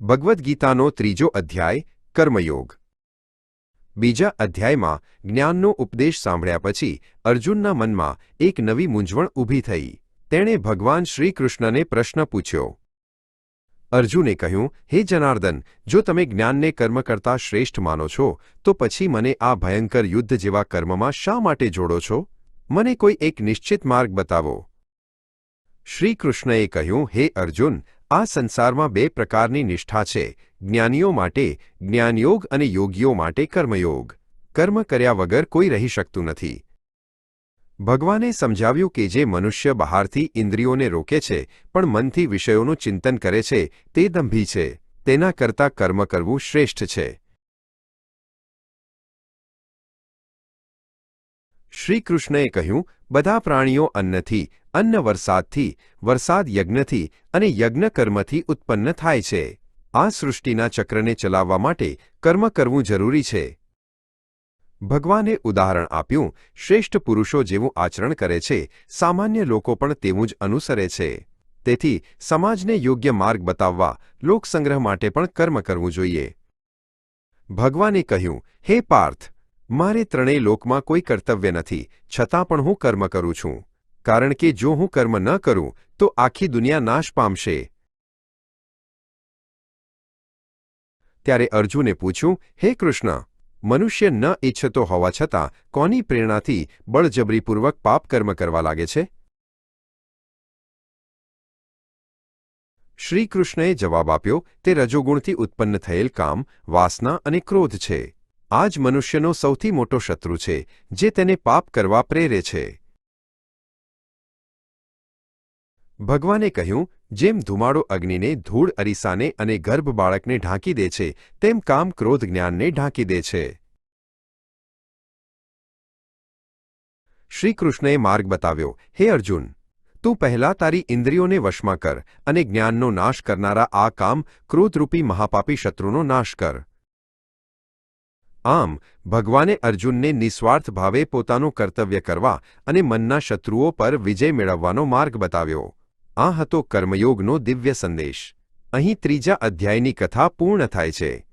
ભગવદ્ ગીતાનો ત્રીજો અધ્યાય, કર્મયોગ. બીજા અધ્યાયમાં જ્ઞાનનો ઉપદેશ સાંભળ્યા પછી અર્જુનના મનમાં એક નવી મૂંઝવણ ઊભી થઈ. તેણે ભગવાન શ્રીકૃષ્ણને પ્રશ્ન પૂછ્યો. અર્જુને કહ્યું, હે જનાર્દન, જો તમે જ્ઞાનને કર્મ કરતા શ્રેષ્ઠ માનો છો, તો પછી મને આ ભયંકર યુદ્ધ જેવા કર્મમાં શા માટે જોડો છો? મને કોઈ એક નિશ્ચિત માર્ગ બતાવો. શ્રીકૃષ્ણએ કહ્યું, હે અર્જુન આ સંસારમાં બે પ્રકારની નિષ્ઠા છે, જ્ઞાનીઓ માટે જ્ઞાનયોગ અને યોગીઓ માટે કર્મયોગ. કર્મ કર્યા વગર કોઈ રહી શકતું નથી. ભગવાને સમજાવ્યું કે જે મનુષ્ય બહારથી ઇન્દ્રિયોને રોકે છે, પણ મનથી વિષયોનું ચિંતન કરે છે, તે દંભી છે. તેના કરતાં કર્મ કરવું શ્રેષ્ઠ છે. શ્રીકૃષ્ણએ કહ્યું, બધા પ્રાણીઓ અન્નથી, અન્ન વરસાદથી, વરસાદ યજ્ઞથી અને યજ્ઞ કર્મથી ઉત્પન્ન થાય છે. આ સૃષ્ટિના ચક્રને ચલાવવા માટે કર્મ કરવું જરૂરી છે. ભગવાને ઉદાહરણ આપ્યું, શ્રેષ્ઠ પુરુષો જેવું આચરણ કરે છે, સામાન્ય લોકો પણ તેવું જ અનુસરે છે. તેથી સમાજને યોગ્ય માર્ગ બતાવવા, લોકસંગ્રહ માટે પણ કર્મ કરવું જોઈએ. ભગવાને કહ્યું, હે પાર્થ મારે ત્રણેય લોકમાં કોઈ કર્તવ્ય નથી, છતાં પણ હું કર્મ કરું છું. કારણ કે જો હું કર્મ ન કરું, તો આખી દુનિયા નાશ પામશે. ત્યારે અર્જુને પૂછ્યું, હે કૃષ્ણ, મનુષ્ય ન ઈચ્છતો હોવા છતાં કોની પ્રેરણાથી બળજબરીપૂર્વક પાપ કર્મ કરવા લાગે છે? શ્રીકૃષ્ણએ જવાબ આપ્યો, તે રજોગુણથી ઉત્પન્ન થયેલ કામ, વાસના અને ક્રોધ છે. આ જ મનુષ્યનો સૌથી મોટો શત્રુ છે, જે તેને પાપ કરવા પ્રેરે છે. ભગવાને કહ્યું, જેમ ધુમાડો અગ્નિને ધૂળ અરીસાને અને ગર્ભ બાળકને ઢાંકી દે છે, તેમ કામ ક્રોધ જ્ઞાનને ઢાંકી દે છે. શ્રીકૃષ્ણએ માર્ગ બતાવ્યો, હે અર્જુન, તું પહેલા તારી ઇન્દ્રિયોને વશમાં કર અને જ્ઞાનનો નાશ કરનારા આ કામ ક્રોધરૂપી મહાપાપી શત્રુનો નાશ કર. આમ, ભગવાને અર્જુનને નિસ્વાર્થ ભાવે પોતાનું કર્તવ્ય કરવા અને મનના શત્રુઓ પર વિજય મેળવવાનો માર્ગ બતાવ્યો. આ હતો કર્મયોગનો દિવ્ય સંદેશ. અહીં ત્રીજા અધ્યાયની કથા પૂર્ણ થાય છે.